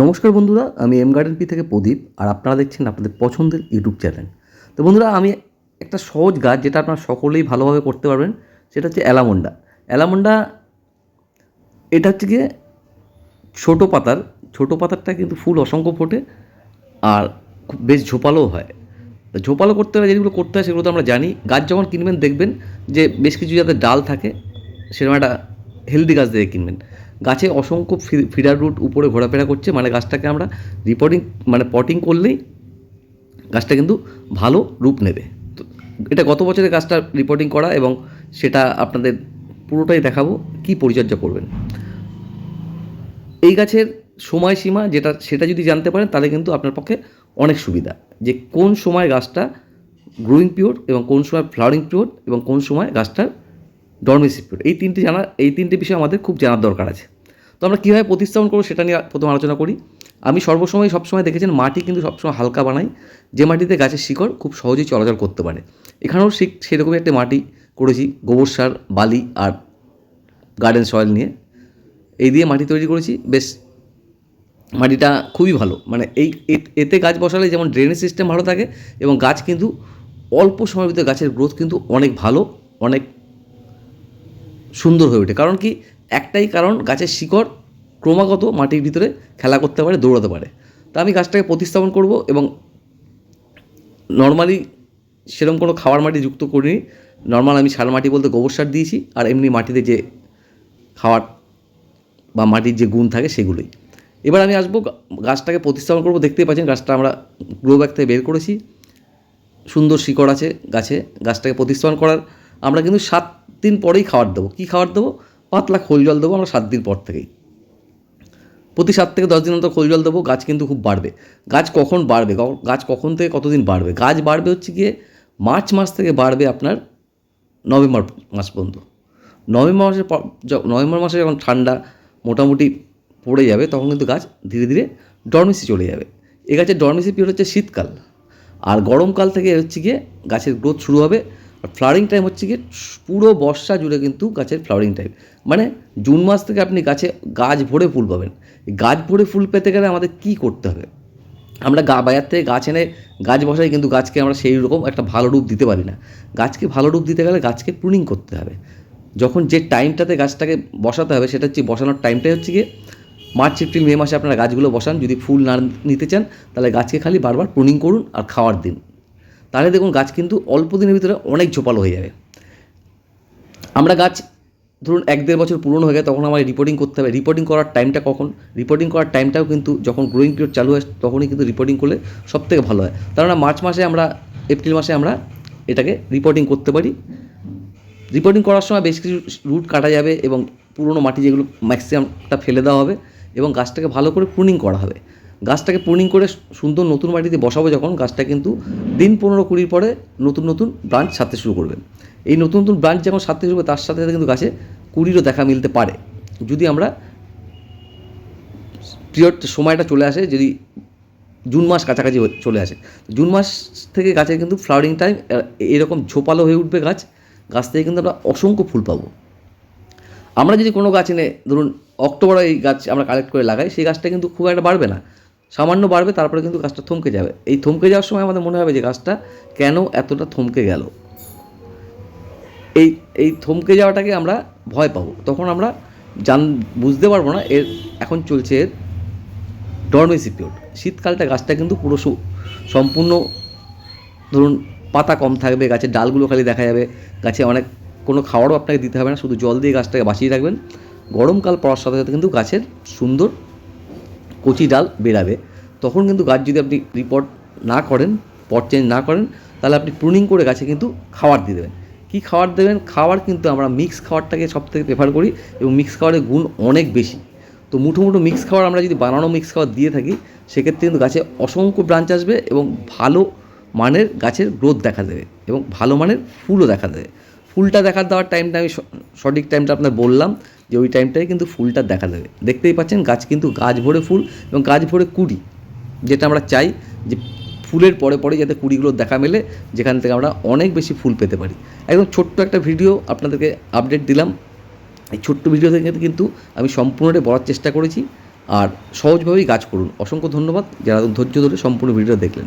নমস্কার বন্ধুরা, আমি এম গার্ডেন পি থেকে প্রদীপ, আর আপনারা দেখছেন আপনাদের পছন্দের ইউটিউব চ্যানেল। তো বন্ধুরা, আমি একটা সহজ গাছ যেটা আপনারা সকলেই ভালোভাবে করতে পারবেন, সেটা হচ্ছে অ্যালামন্ডা। অ্যালামন্ডা, এটা হচ্ছে গিয়ে ছোটো পাতার, ছোটো পাতারটা কিন্তু ফুল অসংখ্য ফোটে, আর বেশ ঝোপালোও হয়। ঝোপালো করতে হলে যেগুলো করতে হয় সেগুলো তো আমরা জানি। গাছ যখন কিনবেন দেখবেন যে বেশ কিছু যাতে ডাল থাকে, সেরকম একটা হেলদি গাছ দিয়ে কিনবেন। গাছে অসংখ্য ফিডার রুট উপরে ঘোরাফেরা করছে মানে গাছটাকে আমরা রিপোর্টিং মানে পটিং করলেই গাছটা কিন্তু ভালো রূপ নেবে। তো এটা গত বছরের গাছটা রিপোর্টিং করা এবং সেটা আপনাদের পুরোটাই দেখাবো, কি পরিচর্যা করবেন। এই গাছের সময়সীমা যেটা, সেটা যদি জানতে পারেন, তাহলে কিন্তু আপনার পক্ষে অনেক সুবিধা। যে কোন সময় গাছটা গ্রোয়িং পিরিয়ড এবং কোন সময় ফ্লাওয়ারিং পিরিয়ড এবং কোন সময় গাছটার ডরমেসি পিরিয়ড এই তিনটি জানা, এই তিনটি বিষয় আমাদের খুব জানার দরকার আছে। তো আমরা কীভাবে প্রতিস্থাপন করব সেটা নিয়ে প্রথম আলোচনা করি। আমি সর্বসময় সবসময় দেখেছেন মাটি কিন্তু সবসময় হালকা বানাই যে মাটিতে গাছের শিকড় খুব সহজেই চলাচল করতে পারে। এখানেও ঠিক সেরকমই একটা মাটি করেছি, গোবর সার, বালি আর গার্ডেন সয়েল নিয়ে। এই দিয়ে মাটি তৈরি করেছি। বেশ, মাটিটা খুবই ভালো। মানে এই এতে গাছ বসালে যেমন ড্রেনেজ সিস্টেম ভালো থাকে এবং গাছ কিন্তু অল্প সময়ের ভিতরে গাছের গ্রোথ কিন্তু অনেক ভালো, অনেক সুন্দর হয়ে ওঠে। কারণ কি একটাই কারণ গাছের শিকড় ক্রমাগত মাটির ভিতরে খেলা করতে পারে, দৌড়াতে পারে। তা আমি গাছটাকে প্রতিস্থাপন করব এবং নর্মালি সেরকম কোনো খাবার মাটি যুক্ত করিনি। নর্মাল আমি সার মাটি বলতে গোবর সার দিয়েছি আর এমনি মাটিতে যে খাবার বা মাটির যে গুণ থাকে সেগুলোই। এবার আমি আসব গাছটাকে প্রতিস্থাপন করব। দেখতেই পাচ্ছেন গাছটা আমরা গ্রো ব্যাগ থেকে বের করেছি। সুন্দর শিকড় আছে গাছে, গাছটাকে প্রতিস্থাপন করার। আমরা কিন্তু সাত দিন পরেই খাবার দেবো। কী খাবার দেবো? পাতলা খোল জল দেবো আমরা সাত দিন পর থেকেই। প্রতি সাত থেকে দশ দিন অন্তর খোল জল দেবো, গাছ কিন্তু খুব বাড়বে। গাছ কখন বাড়বে? গাছ কখন থেকে কতদিন বাড়বে? গাছ বাড়বে হচ্ছে গিয়ে মার্চ মাস থেকে বাড়বে আপনার নভেম্বর মাস পর্যন্ত। নভেম্বর পর নভেম্বর মাসে যখন ঠান্ডা মোটামুটি পড়ে যাবে, তখন কিন্তু গাছ ধীরে ধীরে ডরমেসি চলে যাবে। এ গাছের ডরমেসি পিরিয়ড হচ্ছে শীতকাল। আর গরমকাল থেকে হচ্ছে গিয়ে গাছের গ্রোথ শুরু হবে আর ফ্লাওয়ারিং টাইম হচ্ছে গিয়ে পুরো বর্ষা জুড়ে কিন্তু গাছের ফ্লাওয়ারিং টাইম মানে জুন মাস থেকে আপনি গাছে গাছ ভরে ফুল পাবেন। গাছ ভরে ফুল পেতে গেলে আমাদের কী করতে হবে? আমরা গা বাজার থেকে গাছ এনে গাছ বসাই, কিন্তু গাছকে আমরা সেই রকম একটা ভালো রূপ দিতে পারি না। গাছকে ভালো রূপ দিতে গেলে গাছকে প্রুনিং করতে হবে। যখন যে টাইমটাতে গাছটাকে বসাতে হবে, সেটা হচ্ছে বসানোর টাইমটাই হচ্ছে গিয়ে মার্চ, এপ্রিল, মে মাসে আপনারা গাছগুলো বসান। যদি ফুল না নিতে চান, তাহলে গাছকে খালি বারবার প্রুনিং করুন আর খাওয়ার দিন। তাহলে দেখুন গাছ কিন্তু অল্প দিনের ভিতরে অনেক ঝোপালো হয়ে যাবে। আমরা গাছ ধরুন এক দেড় বছর পুরনো হয়ে গেছে, তখন আমাদের রিপোর্টিং করতে হবে। রিপোর্টিং করার টাইমটা কখন? রিপোর্টিং করার টাইমটাও কিন্তু যখন গ্রোয়িং পিরিয়ড চালু হয়, তখনই কিন্তু রিপোর্টিং করলে সব থেকে ভালো হয়। কারণ মার্চ মাসে আমরা, এপ্রিল মাসে আমরা এটাকে রিপোর্টিং করতে পারি। রিপোর্টিং করার সময় বেশ কিছু রুট কাটা যাবে এবং পুরনো মাটি যেগুলো ম্যাক্সিমামটা ফেলে দেওয়া হবে এবং গাছটাকে ভালো করে প্রুনিং করা হবে। গাছটাকে প্রুনিং করে সুন্দর নতুন মাটিতে বসাবো যখন গাছটা কিন্তু দিন পনেরো কুড়ির পরে নতুন নতুন ব্রাঞ্চ ছাড়তে শুরু করবে। এই নতুন নতুন ব্রাঞ্চ যখন ছাড়তে শুরু করবে, তার সাথে সাথে কিন্তু গাছে কুড়িরও দেখা মিলতে পারে। যদি আমরা পিরিয়ড সময়টা চলে আসে, যদি জুন মাস কাছাকাছি চলে আসে জুন মাস থেকে গাছের কিন্তু ফ্লাওয়ারিং টাইম এরকম ঝোপালো হয়ে উঠবে গাছ গাছ থেকে কিন্তু আমরা অসংখ্য ফুল পাবো। আমরা যদি কোনো গাছ এনে, ধরুন, অক্টোবরে এই গাছ আমরা কালেক্ট করে লাগাই, সেই গাছটা কিন্তু খুব একটা বাড়বে না। সামান্য বাড়বে, তারপরে কিন্তু গাছটা থমকে যাবে। এই থমকে যাওয়ার সময় আমাদের মনে হবে যে গাছটা কেন এতটা থমকে গেল? এই এই থমকে যাওয়াটাকে আমরা ভয় পাবো। তখন আমরা জান, বুঝতে পারব না এর, এখন চলছে এর ডরমেসি পিরিয়ড শীতকালটা গাছটা কিন্তু পুরো সম্পূর্ণ, ধরুন পাতা কম থাকবে, গাছের ডালগুলো খালি দেখা যাবে, গাছে অনেক, কোনো খাবারও আপনাকে দিতে হবে না, শুধু জল দিয়ে গাছটাকে বাঁচিয়ে রাখবেন। গরমকাল পড়ার সাথে সাথে কিন্তু গাছের সুন্দর কচি ডাল বেরাবে। তখন কিন্তু গাছ যদি আপনি রিপোর্ট না করেন পট চেঞ্জ না করেন, তাহলে আপনি প্রুনিং করে গাছে কিন্তু খাবার দিয়ে দেবেন। কী খাবার দেবেন? খাবার কিন্তু আমরা মিক্স খাবারটাকে সব থেকে প্রেফার করি এবং মিক্স খাবারের গুণ অনেক বেশি। তো মুঠো মুঠো মিক্স খাবার আমরা যদি বানানো মিক্স খাবার দিয়ে থাকি, সেক্ষেত্রে কিন্তু গাছে অসংখ্য ব্রাঞ্চ আসবে এবং ভালো মানের গাছের গ্রোথ দেখা দেবে এবং ভালো মানের ফুলও দেখা দেবে। ফুলটা দেখা দেওয়ার টাইমটা আমি সঠিক টাইমটা আপনার বললাম যে ওই টাইমটাই কিন্তু ফুলটা দেখা দেবে। দেখতেই পাচ্ছেন গাছ কিন্তু গাছ ভরে ফুল এবং গাছ ভরে কুড়ি। যেটা আমরা চাই যে ফুলের পরে পরে যাতে কুড়িগুলো দেখা মেলে, যেখান থেকে আমরা অনেক বেশি ফুল পেতে পারি। একদম ছোট্ট একটা ভিডিও আপনাদেরকে আপডেট দিলাম। এই ছোট্ট ভিডিও থেকে কিন্তু আমি সম্পূর্ণটাই বলার চেষ্টা করেছি। আর সহজভাবেই গাছ করুন। অসংখ্য ধন্যবাদ। যারা ধৈর্য ধরে সম্পূর্ণ ভিডিও দেখলেন।